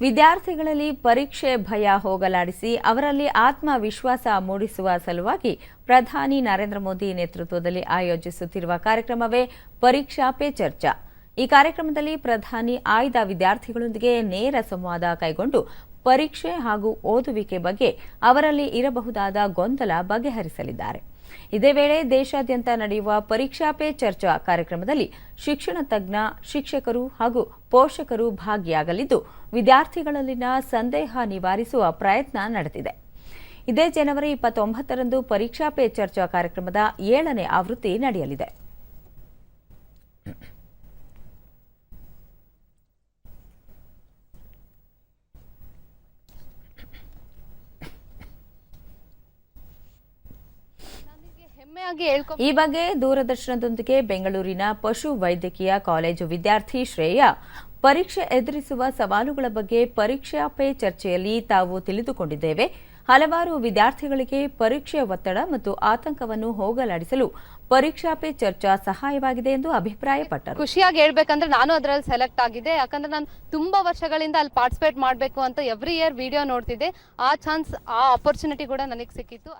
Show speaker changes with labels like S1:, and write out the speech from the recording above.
S1: ವಿದ್ಯಾರ್ಥಿಗಳಲ್ಲಿ ಪರೀಕ್ಷೆ ಭಯ ಹೋಗಲಾಡಿಸಿ ಅವರಲ್ಲಿ ಆತ್ಮವಿಶ್ವಾಸ ಮೂಡಿಸುವ ಸಲುವಾಗಿ ಪ್ರಧಾನಿ ನರೇಂದ್ರ ಮೋದಿ ನೇತೃತ್ವದಲ್ಲಿ ಆಯೋಜಿಸುತ್ತಿರುವ ಕಾರ್ಯಕ್ರಮವೇ ಪರೀಕ್ಷಾ ಪೇ ಚರ್ಚಾ. ಈ ಕಾರ್ಯಕ್ರಮದಲ್ಲಿ ಪ್ರಧಾನಿ ಆಯ್ದ ವಿದ್ಯಾರ್ಥಿಗಳೊಂದಿಗೆ ನೇರ ಸಂವಾದ ಕೈಗೊಂಡು ಪರೀಕ್ಷೆ ಹಾಗೂ ಓದುವಿಕೆ ಬಗ್ಗೆ ಅವರಲ್ಲಿ ಇರಬಹುದಾದ ಗೊಂದಲ ಬಗೆಹರಿಸಲಿದ್ದಾರೆ. ಇದೇ ವೇಳೆ ದೇಶಾದ್ಯಂತ ನಡೆಯುವ ಪರೀಕ್ಷಾ ಪೇ ಚರ್ಚಾ ಕಾರ್ಯಕ್ರಮದಲ್ಲಿ ಶಿಕ್ಷಣ ತಜ್ಞ, ಶಿಕ್ಷಕರು ಹಾಗೂ ಪೋಷಕರು ಭಾಗಿಯಾಗಲಿದ್ದು, ವಿದ್ಯಾರ್ಥಿಗಳಲ್ಲಿನ ಸಂದೇಹ ನಿವಾರಿಸುವ ಪ್ರಯತ್ನ ನಡೆದಿದೆ. ಇದೇ ಜನವರಿ ಇಪ್ಪತ್ತೊಂಬತ್ತರಂದು ಪರೀಕ್ಷಾ ಪೇ ಚರ್ಚಾ ಕಾರ್ಯಕ್ರಮದ ಏಳನೇ ಆವೃತ್ತಿ ನಡೆಯಲಿದೆ. ಈ ಬಗ್ಗೆ ದೂರದರ್ಶನದೊಂದಿಗೆ ಬೆಂಗಳೂರಿನ ಪಶು ವೈದ್ಯಕೀಯ ಕಾಲೇಜು ವಿದ್ಯಾರ್ಥಿ ಶ್ರೇಯ ಪರೀಕ್ಷೆ ಎದುರಿಸುವ ಸವಾಲುಗಳ ಬಗ್ಗೆ ಪರೀಕ್ಷಾ ಪೇ ಚರ್ಚೆಯಲ್ಲಿ ತಾವು ತಿಳಿದುಕೊಂಡಿದ್ದೇವೆ. ಹಲವಾರು ವಿದ್ಯಾರ್ಥಿಗಳಿಗೆ ಪರೀಕ್ಷೆಯ ಒತ್ತಡ ಮತ್ತು ಆತಂಕವನ್ನು ಹೋಗಲಾಡಿಸಲು ಪರೀಕ್ಷಾ ಪೇ ಚರ್ಚಾ ಸಹಾಯವಾಗಿದೆ ಎಂದು ಅಭಿಪ್ರಾಯಪಟ್ಟರು.
S2: ಖುಷಿಯಾಗಿ ಹೇಳ್ಬೇಕಂದ್ರೆ ನಾನು ಅದರಲ್ಲಿ ಸೆಲೆಕ್ಟ್ ಆಗಿದೆ ಯಾಕಂದ್ರೆ ನಾನು ತುಂಬಾ ವರ್ಷಗಳಿಂದ ಅಲ್ಲಿ ಪಾರ್ಟಿಸಿಪೇಟ್ ಮಾಡಬೇಕು ಅಂತ ಎವ್ರಿ ಇಯರ್ ವಿಡಿಯೋ ನೋಡ್ತಿದ್ದೆ. ಆ ಚಾನ್ಸ್ ಆ ಅಪರ್ಚುನಿಟಿ ಕೂಡ ನನಗೆ ಸಿಕ್ಕಿತ್ತು.